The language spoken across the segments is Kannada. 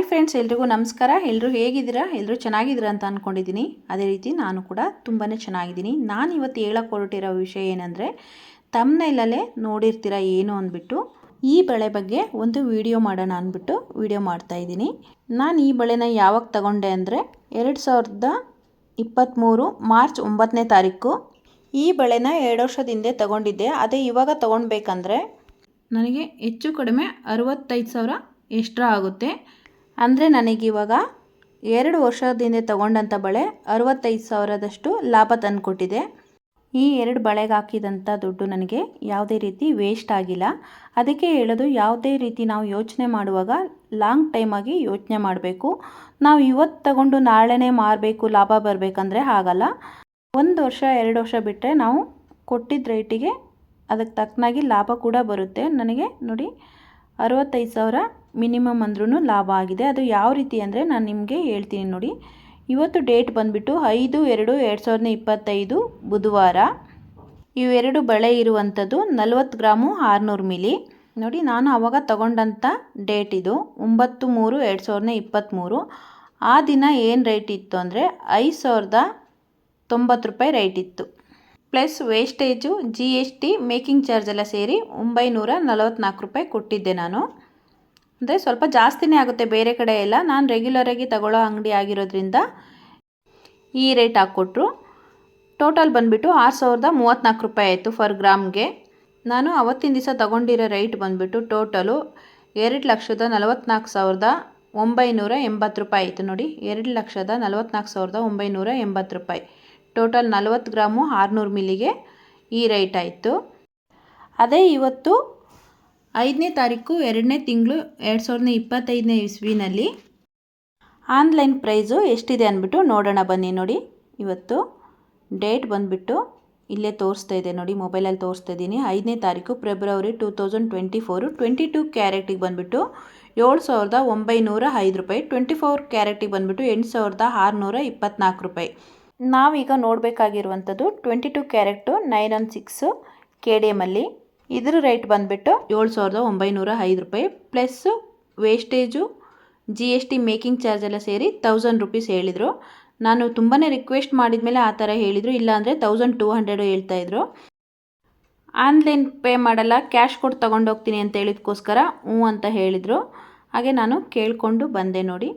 ಹಾಯ್ ಫ್ರೆಂಡ್ಸ್, ಎಲ್ರಿಗೂ ನಮಸ್ಕಾರ. ಎಲ್ಲರೂ ಹೇಗಿದ್ದೀರಾ? ಎಲ್ಲರೂ ಚೆನ್ನಾಗಿದ್ದೀರಾ ಅಂತ ಅಂದ್ಕೊಂಡಿದ್ದೀನಿ ಅದೇ ರೀತಿ ನಾನು ಕೂಡ ತುಂಬಾ ಚೆನ್ನಾಗಿದ್ದೀನಿ. ನಾನು ಇವತ್ತು ಹೇಳಕ್ಕೆ ಹೊರಟಿರೋ ವಿಷಯ ಏನಂದರೆ ತಮ್ಮನೇಲಲ್ಲೇ ನೋಡಿರ್ತೀರ ಏನು ಅಂದ್ಬಿಟ್ಟು, ಈ ಬಳೆ ಬಗ್ಗೆ ಒಂದು ವಿಡಿಯೋ ಮಾಡೋಣ ಅಂದ್ಬಿಟ್ಟು ವಿಡಿಯೋ ಮಾಡ್ತಾಯಿದ್ದೀನಿ ನಾನು ಈ ಬಳೆನ ಯಾವಾಗ ತಗೊಂಡೆ ಅಂದರೆ, ಎರಡು ಸಾವಿರದ ಇಪ್ಪತ್ತ್ಮೂರು ಮಾರ್ಚ್ ಒಂಬತ್ತನೇ ತಾರೀಕು. ಈ ಬಳೆನ ಎರಡು ವರ್ಷದ ಹಿಂದೆ ತಗೊಂಡಿದ್ದೆ. ಅದೇ ಇವಾಗ ತೊಗೊಳ್ಬೇಕಂದ್ರೆ ನನಗೆ ಹೆಚ್ಚು ಕಡಿಮೆ ಅರವತ್ತೈದು ಸಾವಿರ ಎಕ್ಸ್ಟ್ರಾ ಆಗುತ್ತೆ. ಅಂದರೆ ನನಗಿವಾಗ ಎರಡು ವರ್ಷದಿಂದ ತಗೊಂಡಂಥ ಬಳೆ ಅರವತ್ತೈದು ಸಾವಿರದಷ್ಟು ಲಾಭ ತಂದುಕೊಟ್ಟಿದೆ. ಈ ಎರಡು ಬಳೆಗೆ ಹಾಕಿದಂಥ ದುಡ್ಡು ನನಗೆ ಯಾವುದೇ ರೀತಿ ವೇಸ್ಟ್ ಆಗಿಲ್ಲ. ಅದಕ್ಕೆ ಹೇಳೋದು, ಯಾವುದೇ ರೀತಿ ನಾವು ಯೋಚನೆ ಮಾಡುವಾಗ ಲಾಂಗ್ ಟೈಮಾಗಿ ಯೋಚನೆ ಮಾಡಬೇಕು. ನಾವು ಇವತ್ತು ತಗೊಂಡು ನಾಳೆನೇ ಮಾರಬೇಕು, ಲಾಭ ಬರಬೇಕಂದ್ರೆ ಆಗಲ್ಲ ಒಂದು ವರ್ಷ, ಎರಡು ವರ್ಷ ಬಿಟ್ಟರೆ ನಾವು ಕೊಟ್ಟಿದ್ದ ರೇಟಿಗೆ ಅದಕ್ಕೆ ತಕ್ಕನಾಗಿ ಲಾಭ ಕೂಡ ಬರುತ್ತೆ. ನನಗೆ ನೋಡಿ, ಅರವತ್ತೈದು ಸಾವಿರ ಮಿನಿಮಮ್ ಅಂದ್ರೂ ಲಾಭ ಆಗಿದೆ. ಅದು ಯಾವ ರೀತಿ ಅಂದರೆ ನಾನು ನಿಮಗೆ ಹೇಳ್ತೀನಿ ನೋಡಿ. ಇವತ್ತು ಡೇಟ್ ಬಂದುಬಿಟ್ಟು ಐದು, ಎರಡು ಎರಡು ಸಾವಿರದ ಇಪ್ಪತ್ತೈದು ಬುಧವಾರ. ಇವೆರಡು ಬಳೆ ಇರುವಂಥದ್ದು ನಲವತ್ತು ಗ್ರಾಮು ಆರುನೂರು ಮಿಲಿ. ನೋಡಿ, ನಾನು ಆವಾಗ ತಗೊಂಡಂಥ ಡೇಟ್ ಇದು, ಒಂಬತ್ತು ಮೂರು ಎರಡು ಸಾವಿರದ ಇಪ್ಪತ್ತ್ಮೂರು. ಆ ದಿನ ಏನು ರೇಟ್ ಇತ್ತು ಅಂದರೆ ಐದು ಸಾವಿರದ ತೊಂಬತ್ತು ರೂಪಾಯಿ ರೇಟ್ ಇತ್ತು. Plus wastage G S T making charge ಎಲ್ಲ ಸೇರಿ ಒಂಬೈನೂರ ನಲವತ್ತ್ನಾಲ್ಕು ರೂಪಾಯಿ ಕೊಟ್ಟಿದ್ದೆ ನಾನು. ಅಂದರೆ ಸ್ವಲ್ಪ ಜಾಸ್ತಿನೇ ಆಗುತ್ತೆ ಬೇರೆ ಕಡೆ ಎಲ್ಲ. ನಾನು ರೆಗ್ಯುಲರಾಗಿ ತಗೊಳ್ಳೋ ಅಂಗಡಿ ಆಗಿರೋದ್ರಿಂದ ಈ ರೇಟ್ ಹಾಕ್ಕೊಟ್ರು. ಟೋಟಲ್ ಬಂದುಬಿಟ್ಟು ಆರು ಸಾವಿರದ ಮೂವತ್ತ್ನಾಲ್ಕು ರೂಪಾಯಿ ಆಯಿತು ಫರ್ ಗ್ರಾಮ್ಗೆ. ನಾನು ಅವತ್ತಿನ ದಿವಸ ತಗೊಂಡಿರೋ ರೇಟ್ ಬಂದುಬಿಟ್ಟು ಟೋಟಲು ಎರಡು ಲಕ್ಷದ ನಲವತ್ತ್ನಾಲ್ಕು ಸಾವಿರದ ಒಂಬೈನೂರ ಎಂಬತ್ತು ರೂಪಾಯಿ ಆಯಿತು ನೋಡಿ. ಎರಡು ಲಕ್ಷದ ನಲವತ್ತ್ನಾಲ್ಕು ಸಾವಿರದ ಒಂಬೈನೂರ ಎಂಬತ್ತು ರೂಪಾಯಿ. ಟೋಟಲ್ ನಲವತ್ತು ಗ್ರಾಮು ಆರುನೂರು ಮಿಲಿಗೆ ಈ ರೇಟ್ ಆಯಿತು. ಅದೇ ಇವತ್ತು ಐದನೇ ತಾರೀಕು ಎರಡನೇ ತಿಂಗಳು ಎರಡು ಸಾವಿರದ ಇಪ್ಪತ್ತೈದನೇ ಇಸ್ವಿನಲ್ಲಿ ಆನ್ಲೈನ್ ಪ್ರೈಸು ಎಷ್ಟಿದೆ ಅಂದ್ಬಿಟ್ಟು ನೋಡೋಣ, ಬನ್ನಿ ನೋಡಿ. ಇವತ್ತು ಡೇಟ್ ಬಂದುಬಿಟ್ಟು ಇಲ್ಲೇ ತೋರಿಸ್ತಾ ಇದೆ ನೋಡಿ, ಮೊಬೈಲಲ್ಲಿ ತೋರಿಸ್ತಾ ಇದ್ದೀನಿ. ಐದನೇ ತಾರೀಕು February two thousand twenty four, twenty two ಕ್ಯಾರೆಟಿಗೆ ಬಂದುಬಿಟ್ಟು ಏಳು ಸಾವಿರದ ಒಂಬೈನೂರ ಐದು ರೂಪಾಯಿ, ಟ್ವೆಂಟಿ ಫೋರ್ ಕ್ಯಾರೆಟಿಗೆ ಬಂದುಬಿಟ್ಟು ಎಂಟು ಸಾವಿರದ ಆರುನೂರ ಇಪ್ಪತ್ತ್ನಾಲ್ಕು ರೂಪಾಯಿ. ನಾವೀಗ ನೋಡಬೇಕಾಗಿರುವಂಥದ್ದು twenty two carat nine one six K D ಎಮಲ್ಲಿ ಇದ್ರ ರೇಟ್ ಬಂದುಬಿಟ್ಟು ಏಳು ಸಾವಿರದ ಒಂಬೈನೂರ ಐದು ರೂಪಾಯಿ. Plus wastage G S T making charge ಎಲ್ಲ ಸೇರಿ ತೌಸಂಡ್ ರುಪೀಸ್ ಹೇಳಿದರು. ನಾನು ತುಂಬಾ ರಿಕ್ವೆಸ್ಟ್ ಮಾಡಿದ ಮೇಲೆ ಆ ಥರ ಹೇಳಿದರು, ಇಲ್ಲಾಂದರೆ ತೌಸಂಡ್ ಟೂ ಹಂಡ್ರೆಡು ಹೇಳ್ತಾಯಿದ್ರು ಆನ್ಲೈನ್ ಪೇ ಮಾಡಲ್ಲ ಕ್ಯಾಶ್ ಕೊಟ್ಟು ತೊಗೊಂಡೋಗ್ತೀನಿ ಅಂತ ಹೇಳಿದಕ್ಕೋಸ್ಕರ ಹ್ಞೂ ಅಂತ ಹೇಳಿದರು. ಹಾಗೆ ನಾನು ಕೇಳಿಕೊಂಡು ಬಂದೆ ನೋಡಿ.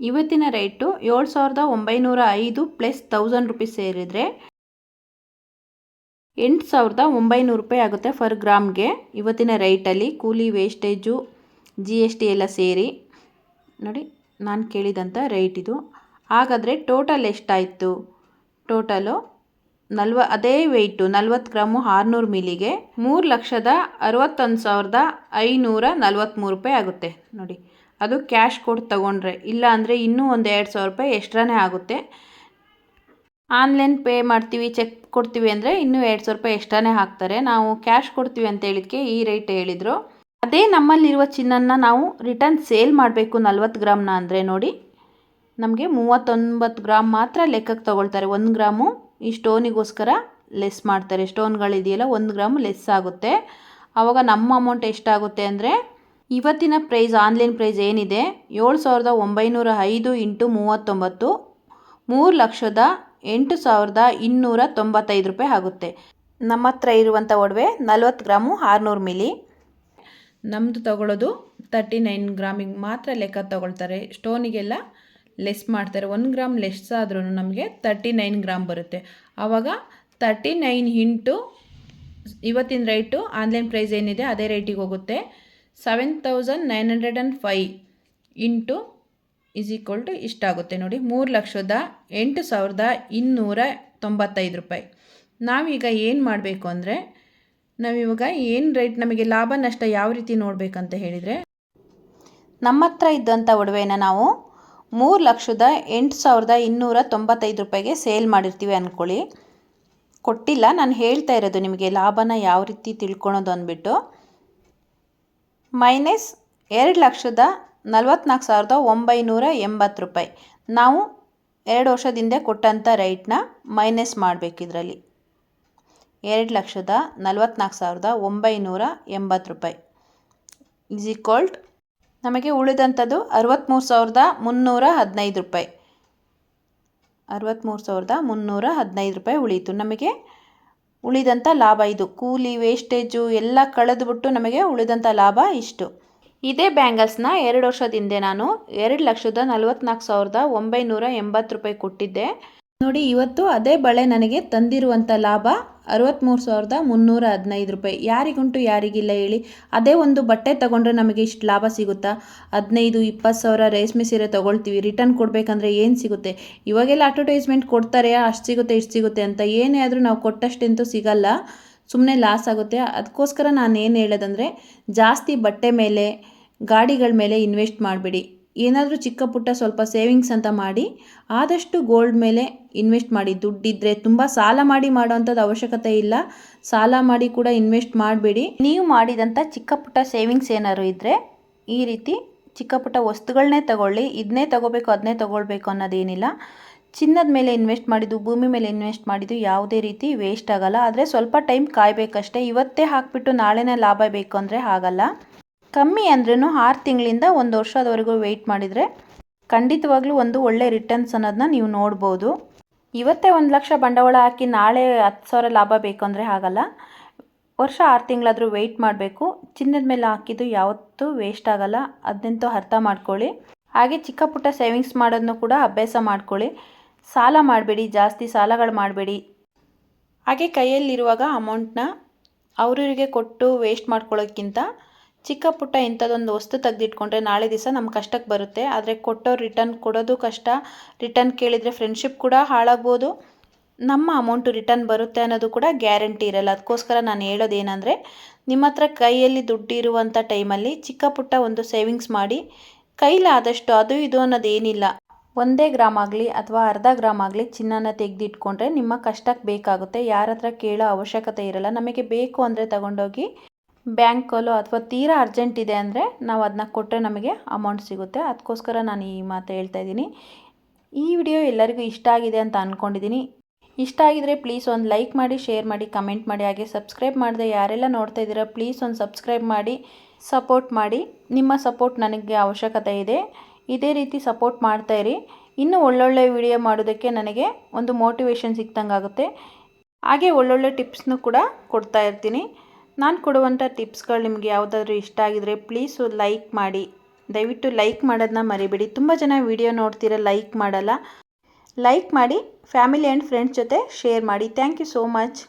ಇವತ್ತಿನ ರೇಟು ಏಳು ಸಾವಿರದ ಒಂಬೈನೂರ ಐದು ಪ್ಲಸ್ ತೌಸಂಡ್ ರುಪೀಸ್ ಸೇರಿದರೆ ಎಂಟು ಸಾವಿರದ ಒಂಬೈನೂರು ರೂಪಾಯಿ ಆಗುತ್ತೆ ಫರ್ ಗ್ರಾಮ್ಗೆ. ಇವತ್ತಿನ ರೇಟಲ್ಲಿ ಕೂಲಿ ವೇಸ್ಟೇಜು ಜಿ ಎಸ್ ಟಿ ಎಲ್ಲ ಸೇರಿ, ನೋಡಿ ನಾನು ಕೇಳಿದಂಥ ರೇಟ್ ಇದು. ಹಾಗಾದರೆ ಟೋಟಲ್ ಎಷ್ಟಾಯಿತು? ಟೋಟಲು ನಲ್ವ, ಅದೇ ವೆಯ್ಟು ನಲ್ವತ್ತು ಗ್ರಾಮು ಆರುನೂರು ಮಿಲಿಗೆ ಮೂರು ಲಕ್ಷದ ಅರವತ್ತೊಂದು ಸಾವಿರದ ಐನೂರ ನಲ್ವತ್ತ್ಮೂರು ರೂಪಾಯಿ ಆಗುತ್ತೆ. ನೋಡಿ, ಅದು ಕ್ಯಾಶ್ ಕೊಟ್ಟು ತೊಗೊಂಡ್ರೆ, ಇಲ್ಲ ಅಂದರೆ ಇನ್ನೂ ಒಂದು ಎರಡು ಸಾವಿರ ರೂಪಾಯಿ ಎಕ್ಸ್ಟ್ರಾನೇ ಆಗುತ್ತೆ. ಆನ್ಲೈನ್ ಪೇ ಮಾಡ್ತೀವಿ, ಚೆಕ್ ಕೊಡ್ತೀವಿ ಅಂದರೆ ಇನ್ನೂ ಎರಡು ಸಾವಿರ ರೂಪಾಯಿ ಎಕ್ಸ್ಟ್ರಾನೇ ಹಾಕ್ತಾರೆ. ನಾವು ಕ್ಯಾಶ್ ಕೊಡ್ತೀವಿ ಅಂತ ಹೇಳಿದಕ್ಕೆ ಈ ರೇಟ್ ಹೇಳಿದರು. ಅದೇ ನಮ್ಮಲ್ಲಿರುವ ಚಿನ್ನನ ನಾವು ರಿಟರ್ನ್ ಸೇಲ್ ಮಾಡಬೇಕು ನಲ್ವತ್ತು ಗ್ರಾಮ್ನ ಅಂದರೆ ನೋಡಿ. ನಮಗೆ ಮೂವತ್ತೊಂಬತ್ತು ಗ್ರಾಮ್ ಮಾತ್ರ ಲೆಕ್ಕಕ್ಕೆ ತೊಗೊಳ್ತಾರೆ. ಒಂದು ಗ್ರಾಮು ಈ ಸ್ಟೋನಿಗೋಸ್ಕರ ಲೆಸ್ ಮಾಡ್ತಾರೆ. ಸ್ಟೋನ್ಗಳಿದೆಯಲ್ಲ, ಒಂದು ಗ್ರಾಮು ಲೆಸ್ ಆಗುತ್ತೆ. ಆವಾಗ ನಮ್ಮ ಅಮೌಂಟ್ ಎಷ್ಟಾಗುತ್ತೆ ಅಂದರೆ ಇವತ್ತಿನ ಪ್ರೈಸ್ ಆನ್ಲೈನ್ ಪ್ರೈಸ್ ಏನಿದೆ? ಏಳು ಸಾವಿರದ ಒಂಬೈನೂರ ಐದು ಇಂಟು ಮೂವತ್ತೊಂಬತ್ತು. ಮೂರು ಲಕ್ಷದ ಎಂಟು ಸಾವಿರದ ಇನ್ನೂರ ತೊಂಬತ್ತೈದು ರೂಪಾಯಿ ಆಗುತ್ತೆ. ನಮ್ಮ ಹತ್ರ ಇರುವಂಥ ಒಡವೆ ನಲ್ವತ್ತು ಗ್ರಾಮು ಆರುನೂರು ಮಿಲಿ ನಮ್ಮದು ತಗೊಳ್ಳೋದು ತರ್ಟಿ ನೈನ್ ಗ್ರಾಮಿಗೆ ಮಾತ್ರ ಲೆಕ್ಕ ತಗೊಳ್ತಾರೆ. ಸ್ಟೋನಿಗೆಲ್ಲ ಲೆಸ್ ಮಾಡ್ತಾರೆ. ಒಂದು ಗ್ರಾಮ್ ಲೆಸ್ ಆದ್ರೂ ನಮಗೆ ತರ್ಟಿ ನೈನ್ ಗ್ರಾಮ್ ಬರುತ್ತೆ. ಆವಾಗ ತರ್ಟಿ ನೈನ್ ಇಂಟು ಇವತ್ತಿನ ರೇಟು ಆನ್ಲೈನ್ ಪ್ರೈಸ್ ಏನಿದೆ ಅದೇ ರೇಟಿಗೆ ಹೋಗುತ್ತೆ. Seven thousand nine hundred and five into is equal to ಇಷ್ಟಾಗುತ್ತೆ ನೋಡಿ. ಮೂರು ಲಕ್ಷದ ಎಂಟು ಸಾವಿರದ ಇನ್ನೂರ ತೊಂಬತ್ತೈದು ರೂಪಾಯಿ. ನಾವೀಗ ಏನು ಮಾಡಬೇಕು ಅಂದರೆ ನಾವಿವಾಗ ಏನು ರೇಟ್ ನಮಗೆ ಲಾಭ ನಷ್ಟ ಯಾವ ರೀತಿ ನೋಡಬೇಕಂತ ಹೇಳಿದರೆ ನಮ್ಮ ಹತ್ರ ಇದ್ದಂಥ ಒಡವೆನ ನಾವು ಮೂರು ಲಕ್ಷದ ಎಂಟು ಸಾವಿರದ ಇನ್ನೂರ ತೊಂಬತ್ತೈದು ರೂಪಾಯಿಗೆ ಸೇಲ್ ಮಾಡಿರ್ತೀವಿ ಅಂದ್ಕೊಳ್ಳಿ ಕೊಟ್ಟಿಲ್ಲ, ನಾನು ಹೇಳ್ತಾ ಇರೋದು ನಿಮಗೆ ಲಾಭನ ಯಾವ ರೀತಿ ತಿಳ್ಕೊಳೋದು ಅಂದ್ಬಿಟ್ಟು. ಮೈನಸ್ ಎರಡು ಲಕ್ಷದ ನಲ್ವತ್ನಾಲ್ಕು ಸಾವಿರದ ಒಂಬೈನೂರ ಎಂಬತ್ತು ರೂಪಾಯಿ. ನಾವು ಎರಡು ವರ್ಷದಿಂದ ಕೊಟ್ಟಂಥ ರೈಟ್ನ ಮೈನಸ್ ಮಾಡಬೇಕು ಇದರಲ್ಲಿ ಎರಡು ಲಕ್ಷದ ನಲ್ವತ್ನಾಲ್ಕು ಸಾವಿರದ ಒಂಬೈನೂರ ಎಂಬತ್ತು ರೂಪಾಯಿ. ಈಸ್ ಈಕ್ವಲ್ಡ್ ನಮಗೆ ಉಳಿದಂಥದ್ದು ಅರವತ್ತ್ಮೂರು ಸಾವಿರದ ಮುನ್ನೂರ ಹದಿನೈದು ರೂಪಾಯಿ. ಅರವತ್ತ್ಮೂರು ಸಾವಿರದ ಮುನ್ನೂರ ಹದಿನೈದು ರೂಪಾಯಿ ಉಳೀತು ನಮಗೆ ಉಳಿದಂಥ ಲಾಭ ಇದು. ಕೂಲಿ ವೇಸ್ಟೇಜು ಎಲ್ಲ ಕಳೆದುಬಿಟ್ಟು ನಮಗೆ ಉಳಿದಂಥ ಲಾಭ ಇಷ್ಟು. ಇದೇ ಬ್ಯಾಂಗಲ್ಸ್ನ ಎರಡು ವರ್ಷದ ಹಿಂದೆ ನಾನು ಎರಡು ಲಕ್ಷದ ನಲವತ್ತ್ನಾಲ್ಕು ಸಾವಿರದ ಒಂಬೈನೂರ ಎಂಬತ್ತು ರೂಪಾಯಿ ಕೊಟ್ಟಿದ್ದೆ. ನೋಡಿ, ಇವತ್ತು ಅದೇ ಬಳೆ ನನಗೆ ತಂದಿರುವಂಥ ಲಾಭ ಅರವತ್ತ್ಮೂರು ಸಾವಿರದ ಮುನ್ನೂರ ಹದಿನೈದು ರೂಪಾಯಿ. ಯಾರಿಗುಂಟು, ಯಾರಿಗಿಲ್ಲ ಹೇಳಿ. ಅದೇ ಒಂದು ಬಟ್ಟೆ ತಗೊಂಡ್ರೆ ನಮಗೆ ಇಷ್ಟು ಲಾಭ ಸಿಗುತ್ತಾ? ಹದಿನೈದು, ಇಪ್ಪತ್ತು ಸಾವಿರ ರೇಷ್ಮೆ ಸೀರೆ ತೊಗೊಳ್ತೀವಿ. ರಿಟರ್ನ್ ಕೊಡಬೇಕಂದ್ರೆ ಏನು ಸಿಗುತ್ತೆ? ಇವಾಗೆಲ್ಲ ಅಡ್ವರ್ಟೈಸ್ಮೆಂಟ್ ಕೊಡ್ತಾರೆ, ಅಷ್ಟು ಸಿಗುತ್ತೆ, ಇಷ್ಟು ಸಿಗುತ್ತೆ ಅಂತ. ಏನೇ ಆದರೂ ನಾವು ಕೊಟ್ಟಷ್ಟಂತೂ ಸಿಗಲ್ಲ. ಸುಮ್ಮನೆ ಲಾಸ್ ಆಗುತ್ತೆ. ಅದಕ್ಕೋಸ್ಕರ ನಾನು ಏನು ಹೇಳೋದಂದರೆ, ಜಾಸ್ತಿ ಬಟ್ಟೆ ಮೇಲೆ, ಗಾಡಿಗಳ ಮೇಲೆ ಇನ್ವೆಸ್ಟ್ ಮಾಡಬೇಡಿ. ಏನಾದರೂ ಚಿಕ್ಕ ಪುಟ್ಟ ಸ್ವಲ್ಪ ಸೇವಿಂಗ್ಸ್ ಅಂತ ಮಾಡಿ, ಆದಷ್ಟು ಗೋಲ್ಡ್ ಮೇಲೆ ಇನ್ವೆಸ್ಟ್ ಮಾಡಿ. ದುಡ್ಡಿದ್ದರೆ ತುಂಬ ಸಾಲ ಮಾಡಿ ಮಾಡೋವಂಥದ್ದು ಅವಶ್ಯಕತೆ ಇಲ್ಲ. ಸಾಲ ಮಾಡಿ ಕೂಡ ಇನ್ವೆಸ್ಟ್ ಮಾಡಬೇಡಿ. ನೀವು ಮಾಡಿದಂಥ ಚಿಕ್ಕ ಪುಟ್ಟ ಸೇವಿಂಗ್ಸ್ ಏನಾದ್ರು ಇದ್ದರೆ ಈ ರೀತಿ ಚಿಕ್ಕ ಪುಟ್ಟ ವಸ್ತುಗಳನ್ನೇ ತಗೊಳ್ಳಿ. ಇದನ್ನೇ ತಗೋಬೇಕು ಅದನ್ನೇ ತಗೊಳ್ಬೇಕು ಅನ್ನೋದೇನಿಲ್ಲ. ಚಿನ್ನದ ಮೇಲೆ ಇನ್ವೆಸ್ಟ್ ಮಾಡಿದ್ದು, ಭೂಮಿ ಮೇಲೆ ಇನ್ವೆಸ್ಟ್ ಮಾಡಿದ್ದು ಯಾವುದೇ ರೀತಿ ವೇಸ್ಟ್ ಆಗಲ್ಲ. ಆದರೆ ಸ್ವಲ್ಪ ಟೈಮ್ ಕಾಯಬೇಕಷ್ಟೇ. ಇವತ್ತೇ ಹಾಕಿಬಿಟ್ಟು ನಾಳೆನೇ ಲಾಭ ಬೇಕು ಅಂದರೆ ಆಗಲ್ಲ ಕಮ್ಮಿ ಅಂದ್ರೂ ಆರು ತಿಂಗಳಿಂದ ಒಂದು ವರ್ಷದವರೆಗೂ ವೆಯ್ಟ್ ಮಾಡಿದರೆ ಖಂಡಿತವಾಗ್ಲೂ ಒಂದು ಒಳ್ಳೆ ರಿಟರ್ನ್ಸ್ ಅನ್ನೋದನ್ನ ನೀವು ನೋಡ್ಬೋದು. ಇವತ್ತೇ ಒಂದು ಲಕ್ಷ ಬಂಡವಾಳ ಹಾಕಿ ನಾಳೆ ಹತ್ತು ಸಾವಿರ ಲಾಭ ಬೇಕು ಅಂದರೆ ಆಗಲ್ಲ ವರ್ಷ ಆರು ತಿಂಗಳಾದರೂ ವೆಯ್ಟ್ ಮಾಡಬೇಕು. ಚಿನ್ನದ ಮೇಲೆ ಹಾಕಿದ್ದು ಯಾವತ್ತೂ ವೇಸ್ಟ್ ಆಗಲ್ಲ. ಅದನ್ನಂತೂ ಅರ್ಥ ಮಾಡ್ಕೊಳ್ಳಿ. ಹಾಗೆ ಚಿಕ್ಕ ಪುಟ್ಟ ಸೇವಿಂಗ್ಸ್ ಮಾಡೋದನ್ನು ಕೂಡ ಅಭ್ಯಾಸ ಮಾಡ್ಕೊಳ್ಳಿ. ಸಾಲ ಮಾಡಬೇಡಿ, ಜಾಸ್ತಿ ಸಾಲಗಳು ಮಾಡಬೇಡಿ. ಹಾಗೆ ಕೈಯಲ್ಲಿರುವಾಗ ಅಮೌಂಟ್ನ ಅವರಿಗೆ ಕೊಟ್ಟು ವೇಸ್ಟ್ ಮಾಡ್ಕೊಳ್ಳೋಕ್ಕಿಂತ ಚಿಕ್ಕ ಪುಟ್ಟ ಇಂಥದ್ದೊಂದು ವಸ್ತು ತೆಗೆದಿಟ್ಕೊಂಡ್ರೆ ನಾಳೆ ದಿವಸ ನಮ್ಮ ಕಷ್ಟಕ್ಕೆ ಬರುತ್ತೆ. ಆದರೆ ಕೊಟ್ಟವ್ರು ರಿಟರ್ನ್ ಕೊಡೋದು ಕಷ್ಟ. ರಿಟರ್ನ್ ಕೇಳಿದರೆ ಫ್ರೆಂಡ್ಶಿಪ್ ಕೂಡ ಹಾಳಾಗ್ಬೋದು. ನಮ್ಮ ಅಮೌಂಟು ರಿಟರ್ನ್ ಬರುತ್ತೆ ಅನ್ನೋದು ಕೂಡ ಗ್ಯಾರಂಟಿ ಇರಲ್ಲ. ಅದಕ್ಕೋಸ್ಕರ ನಾನು ಹೇಳೋದೇನೆಂದರೆ, ನಿಮ್ಮ ಹತ್ರ ಕೈಯಲ್ಲಿ ದುಡ್ಡಿರುವಂಥ ಟೈಮಲ್ಲಿ ಚಿಕ್ಕ ಪುಟ್ಟ ಒಂದು ಸೇವಿಂಗ್ಸ್ ಮಾಡಿ ಕೈಲಾದಷ್ಟು ಅದು ಇದು ಅನ್ನೋದೇನಿಲ್ಲ. ಒಂದೇ ಗ್ರಾಮ್ ಆಗಲಿ ಅಥವಾ ಅರ್ಧ ಗ್ರಾಮ್ ಆಗಲಿ ಚಿನ್ನನ ತೆಗೆದಿಟ್ಕೊಂಡ್ರೆ ನಿಮ್ಮ ಕಷ್ಟಕ್ಕೆ ಬೇಕಾಗುತ್ತೆ. ಯಾರ ಹತ್ರ ಕೇಳೋ ಅವಶ್ಯಕತೆ ಇರಲ್ಲ. ನಮಗೆ ಬೇಕು ಅಂದರೆ ತಗೊಂಡೋಗಿ ಬ್ಯಾಂಕಲ್ಲೋ ಅಥವಾ ತೀರಾ ಅರ್ಜೆಂಟ್ ಇದೆ ಅಂದರೆ ನಾವು ಅದನ್ನ ಕೊಟ್ಟರೆ ನಮಗೆ ಅಮೌಂಟ್ ಸಿಗುತ್ತೆ. ಅದಕ್ಕೋಸ್ಕರ ನಾನು ಈ ಮಾತು ಹೇಳ್ತಾ ಇದ್ದೀನಿ. ಈ ವಿಡಿಯೋ ಎಲ್ಲರಿಗೂ ಇಷ್ಟ ಆಗಿದೆ ಅಂತ ಅಂದ್ಕೊಂಡಿದ್ದೀನಿ ಇಷ್ಟ ಆಗಿದರೆ ಪ್ಲೀಸ್ ಒಂದು ಲೈಕ್ ಮಾಡಿ, ಶೇರ್ ಮಾಡಿ, ಕಮೆಂಟ್ ಮಾಡಿ. ಹಾಗೆ ಸಬ್ಸ್ಕ್ರೈಬ್ ಮಾಡಿದೆ ಯಾರೆಲ್ಲ ನೋಡ್ತಾ ಇದ್ದೀರಾ ಪ್ಲೀಸ್ ಒಂದು ಸಬ್ಸ್ಕ್ರೈಬ್ ಮಾಡಿ, ಸಪೋರ್ಟ್ ಮಾಡಿ. ನಿಮ್ಮ ಸಪೋರ್ಟ್ ನನಗೆ ಅವಶ್ಯಕತೆ ಇದೆ. ಇದೇ ರೀತಿ ಸಪೋರ್ಟ್ ಮಾಡ್ತಾಯಿರಿ ಇನ್ನೂ ಒಳ್ಳೊಳ್ಳೆ ವಿಡಿಯೋ ಮಾಡೋದಕ್ಕೆ ನನಗೆ ಒಂದು ಮೋಟಿವೇಶನ್ ಸಿಕ್ತಂಗಾಗುತ್ತೆ. ಹಾಗೆ ಒಳ್ಳೊಳ್ಳೆ ಟಿಪ್ಸ್ನು ಕೂಡ ಕೊಡ್ತಾ ಇರ್ತೀನಿ. ನಾನು ಕೊಡುವಂಥ ಟಿಪ್ಸ್ಗಳು ನಿಮಗೆ ಯಾವುದಾದ್ರೂ ಇಷ್ಟ ಆಗಿದರೆ ಪ್ಲೀಸು ಲೈಕ್ ಮಾಡಿ. ದಯವಿಟ್ಟು ಲೈಕ್ ಮಾಡೋದನ್ನ ಮರಿಬೇಡಿ. ತುಂಬ ಜನ ವಿಡಿಯೋ ನೋಡ್ತೀರ ಲೈಕ್ ಮಾಡಲ್ಲ. ಲೈಕ್ ಮಾಡಿ ಫ್ಯಾಮಿಲಿ ಆ್ಯಂಡ್ ಫ್ರೆಂಡ್ಸ್ ಜೊತೆ ಶೇರ್ ಮಾಡಿ. Thank you so much